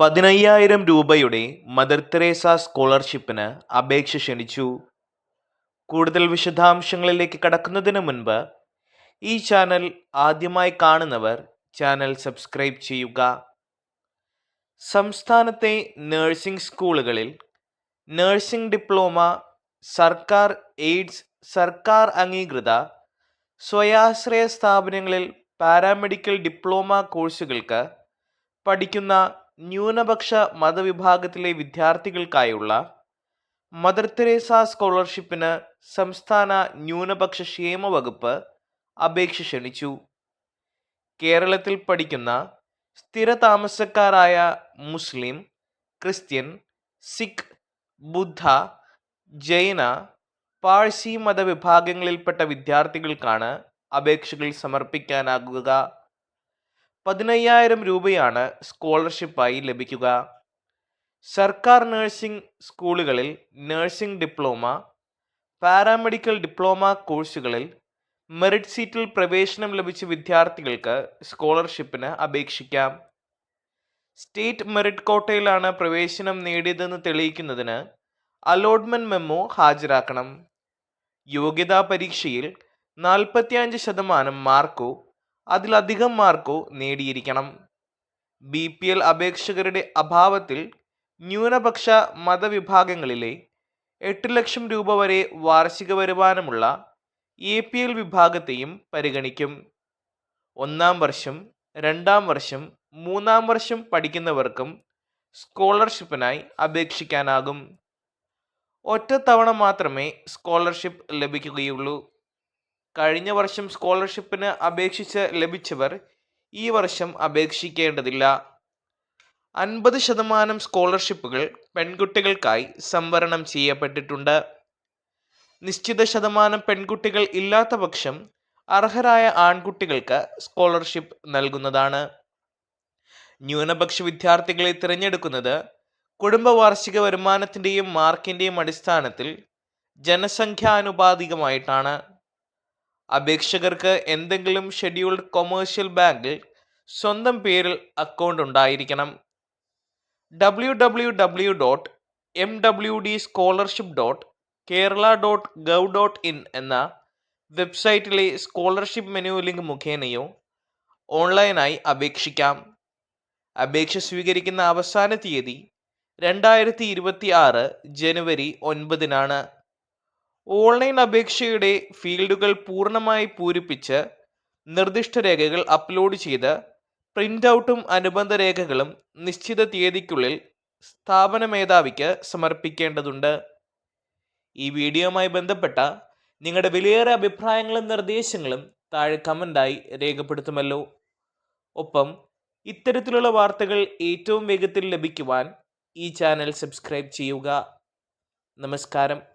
പതിനയ്യായിരം രൂപയുടെ mother Teresa സ്കോളർഷിപ്പിന് അപേക്ഷ ക്ഷണിച്ചു. കൂടുതൽ വിശദാംശങ്ങളിലേക്ക് കടക്കുന്നതിന് മുൻപ് ഈ ചാനൽ ആദ്യമായി കാണുന്നവർ ചാനൽ സബ്സ്ക്രൈബ് ചെയ്യുക. സംസ്ഥാനത്തെ നഴ്സിംഗ് സ്കൂളുകളിൽ നഴ്സിംഗ് ഡിപ്ലോമ സർക്കാർ എയ്ഡ്സ് സർക്കാർ അംഗീകൃത സ്വയാശ്രയ സ്ഥാപനങ്ങളിൽ പാരാമെഡിക്കൽ ഡിപ്ലോമ കോഴ്സുകൾക്ക് പഠിക്കുന്ന ന്യൂനപക്ഷ മതവിഭാഗത്തിലെ വിദ്യാർത്ഥികൾക്കായുള്ള മദർ തെരേസ സ്കോളർഷിപ്പിന് സംസ്ഥാന ന്യൂനപക്ഷ ക്ഷേമ വകുപ്പ് അപേക്ഷ ക്ഷണിച്ചു. കേരളത്തിൽ പഠിക്കുന്ന സ്ഥിര താമസക്കാരായ മുസ്ലിം ക്രിസ്ത്യൻ സിഖ് ബുദ്ധ ജൈന പാഴ്സി മതവിഭാഗങ്ങളിൽപ്പെട്ട വിദ്യാർത്ഥികൾക്കാണ് അപേക്ഷകൾ സമർപ്പിക്കാനാകുക പതിനയ്യായിരം രൂപയാണ് സ്കോളർഷിപ്പായി ലഭിക്കുക. സർക്കാർ നഴ്സിംഗ് സ്കൂളുകളിൽ നഴ്സിംഗ് ഡിപ്ലോമ പാരാമെഡിക്കൽ ഡിപ്ലോമ കോഴ്സുകളിൽ മെറിറ്റ് സീറ്റിൽ പ്രവേശനം ലഭിച്ച വിദ്യാർത്ഥികൾക്ക് സ്കോളർഷിപ്പിന് അപേക്ഷിക്കാം. സ്റ്റേറ്റ് മെറിറ്റ് കോട്ടയിലാണ് പ്രവേശനം നേടിയതെന്ന് തെളിയിക്കുന്നതിന് അലോട്ട്മെന്റ് മെമ്മോ ഹാജരാക്കണം. യോഗ്യതാ പരീക്ഷയിൽ നാൽപ്പത്തിയഞ്ച് ശതമാനം മാർക്കോ അതിലധികം മാർക്കോ നേടിയിരിക്കണം. ബി പി എൽ അപേക്ഷകരുടെ അഭാവത്തിൽ ന്യൂനപക്ഷ മതവിഭാഗങ്ങളിലെ എട്ട് ലക്ഷം രൂപ വരെ വാർഷിക വരുമാനമുള്ള എ പി എൽ വിഭാഗത്തെയും പരിഗണിക്കും. ഒന്നാം വർഷം രണ്ടാം വർഷം മൂന്നാം വർഷം പഠിക്കുന്നവർക്കും സ്കോളർഷിപ്പിനായി അപേക്ഷിക്കാനാകും. ഒറ്റത്തവണ മാത്രമേ സ്കോളർഷിപ്പ് ലഭിക്കുകയുള്ളൂ. കഴിഞ്ഞ വർഷം സ്കോളർഷിപ്പിന് അപേക്ഷിച്ച് ലഭിച്ചവർ ഈ വർഷം അപേക്ഷിക്കേണ്ടതില്ല. അൻപത് ശതമാനം സ്കോളർഷിപ്പുകൾ പെൺകുട്ടികൾക്കായി സംവരണം ചെയ്യപ്പെട്ടിട്ടുണ്ട്. നിശ്ചിത ശതമാനം പെൺകുട്ടികൾ ഇല്ലാത്ത പക്ഷം അർഹരായ ആൺകുട്ടികൾക്ക് സ്കോളർഷിപ്പ് നൽകുന്നതാണ്. ന്യൂനപക്ഷ വിദ്യാർത്ഥികളെ തിരഞ്ഞെടുക്കുന്നത് കുടുംബ വാർഷിക വരുമാനത്തിന്റെയും മാർക്കിന്റെയും അടിസ്ഥാനത്തിൽ ജനസംഖ്യാനുപാതികമായിട്ടാണ്. അപേക്ഷകർക്ക് എന്തെങ്കിലും ഷെഡ്യൂൾഡ് കൊമേഴ്ഷ്യൽ ബാങ്കിൽ സ്വന്തം പേരിൽ അക്കൗണ്ട് ഉണ്ടായിരിക്കണം. W W W dot M W D scholarship dot Kerala dot gov dot in എന്ന വെബ്സൈറ്റിലെ സ്കോളർഷിപ്പ് മെനു ലിങ്ക് മുഖേനയോ ഓൺലൈനായി അപേക്ഷിക്കാം. അപേക്ഷ സ്വീകരിക്കുന്ന അവസാന തീയതി രണ്ടായിരത്തി ഇരുപത്തി ആറ് ജനുവരി ഒൻപതിനാണ്. ഓൺലൈൻ അപേക്ഷയുടെ ഫീൽഡുകൾ പൂർണമായി പൂരിപ്പിച്ച് നിർദ്ദിഷ്ട രേഖകൾ അപ്ലോഡ് ചെയ്ത് പ്രിന്റ് ഔട്ടും അനുബന്ധ രേഖകളും നിശ്ചിത തീയതിക്കുള്ളിൽ സ്ഥാപന മേധാവിക്ക് സമർപ്പിക്കേണ്ടതുണ്ട്. ഈ വീഡിയോയുമായി ബന്ധപ്പെട്ട നിങ്ങളുടെ വിലയേറെ അഭിപ്രായങ്ങളും നിർദ്ദേശങ്ങളും താഴെ കമന്റായി രേഖപ്പെടുത്തുമല്ലോ. ഒപ്പം ഇത്തരത്തിലുള്ള വാർത്തകൾ ഏറ്റവും വേഗത്തിൽ ലഭിക്കുവാൻ ഈ ചാനൽ സബ്സ്ക്രൈബ് ചെയ്യുക. നമസ്കാരം.